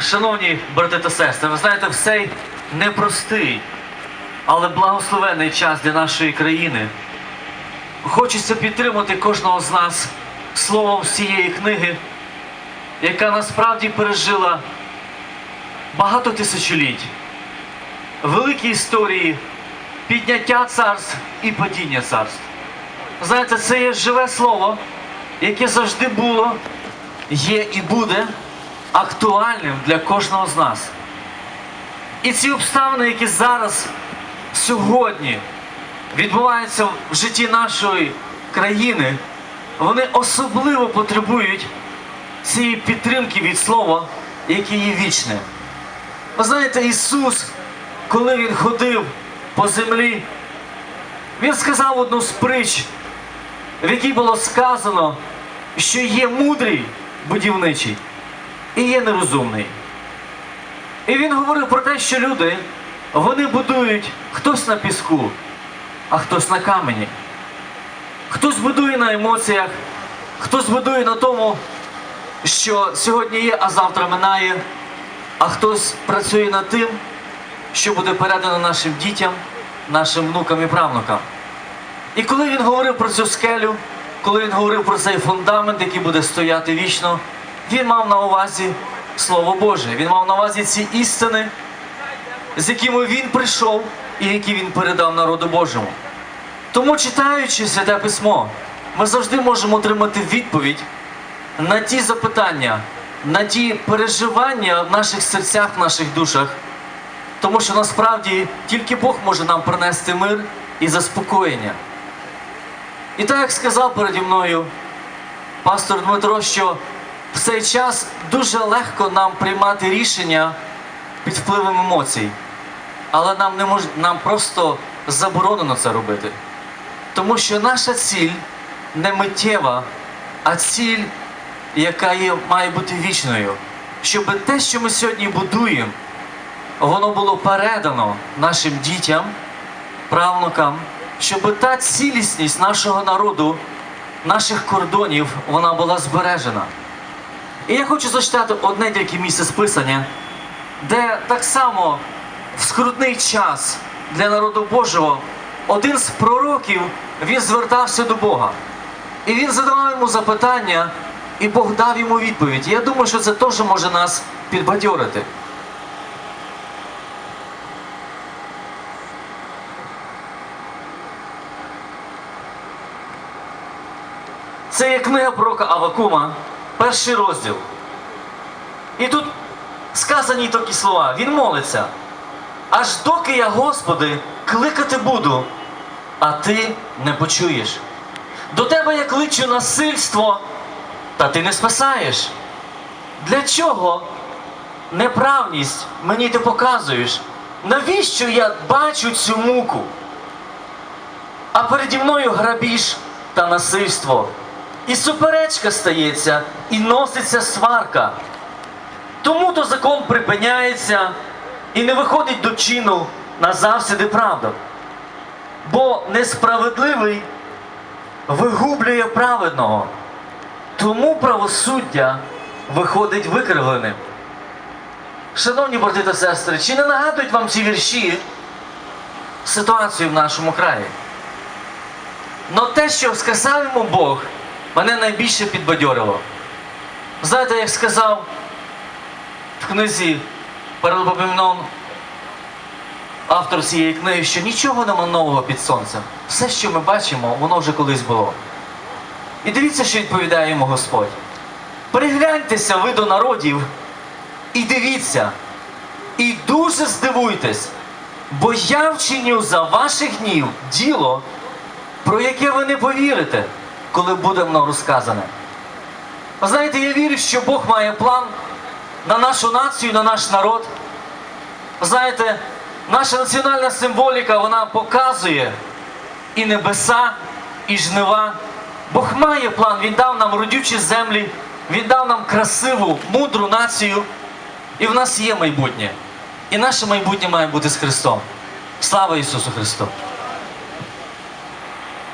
Шановні брати та сестри, ви знаєте, в цей непростий, але благословенний час для нашої країни. Хочеться підтримати кожного з нас словом з цієї книги, яка насправді пережила багато тисячоліть, великі історії підняття царств і падіння царств. Знаєте, це є живе слово, яке завжди було, є і буде актуальним для кожного з нас. І ці обставини, які зараз, сьогодні, відбуваються в житті нашої країни, вони особливо потребують цієї підтримки від слова, яке є вічне. Ви знаєте, Ісус, коли Він ходив по землі, Він сказав одну з притч, в якій було сказано, що є мудрий будівничий і є нерозумний. І він говорив про те, що люди вони будують хтось на піску, а хтось на камені. Хтось будує на емоціях, хтось будує на тому, що сьогодні є, а завтра минає, а хтось працює над тим, що буде передано нашим дітям, нашим внукам і правнукам. І коли він говорив про цю скелю, коли він говорив про цей фундамент, який буде стояти вічно, він мав на увазі Слово Боже. Він мав на увазі ці істини, з якими він прийшов і які він передав народу Божому. Тому, читаючи святе письмо, ми завжди можемо отримати відповідь на ті запитання, на ті переживання в наших серцях, в наших душах. Тому що насправді тільки Бог може нам принести мир і заспокоєння. І так як сказав переді мною пастор Дмитро, що в цей час дуже легко нам приймати рішення під впливом емоцій, але нам не мож... нам просто заборонено це робити. Тому що наша ціль не миттєва, а ціль, яка є, має бути вічною. Щоб те, що ми сьогодні будуємо, воно було передано нашим дітям, правнукам, щоб та цілісність нашого народу, наших кордонів, вона була збережена. І я хочу зачитати одне тільки місце списання, де так само в скрутний час для народу Божого один з пророків він звертався до Бога. І він задавав йому запитання, і Бог дав йому відповідь. Я думаю, що це теж може нас підбадьорити. Це є книга пророка Авакума, перший розділ. І тут сказані такі слова. Він молиться. Аж доки я, Господи, кликати буду, а ти не почуєш. До тебе я кличу насильство, та ти не спасаєш. Для чого неправність мені ти показуєш? Навіщо я бачу цю муку? А переді мною грабіж та насильство. І суперечка стається, і носиться сварка. Тому то закон припиняється і не виходить до чину назавсіди правда. Бо несправедливий вигублює праведного, тому правосуддя виходить викривленим. Шановні брати та сестри, чи не нагадують вам ці вірші ситуацію в нашому краї? Но те, що сказав йому Бог, мене найбільше підбадьорило. Знаєте, як сказав в книзі Паралопомінон автор цієї книги, що нічого нема нового під сонцем. Все, що ми бачимо, воно вже колись було. І дивіться, що відповідає йому Господь. Пригляньтеся ви до народів і дивіться, і дуже здивуйтесь, бо я вчиню за ваших днів діло, про яке ви не повірите, коли буде мною розказане. Ви знаєте, я вірю, що Бог має план на нашу націю, на наш народ. Ви знаєте, наша національна символіка вона показує і небеса, і жнива. Бог має план, Він дав нам родючі землі, Він дав нам красиву, мудру націю. І в нас є майбутнє. І наше майбутнє має бути з Христом. Слава Ісусу Христу!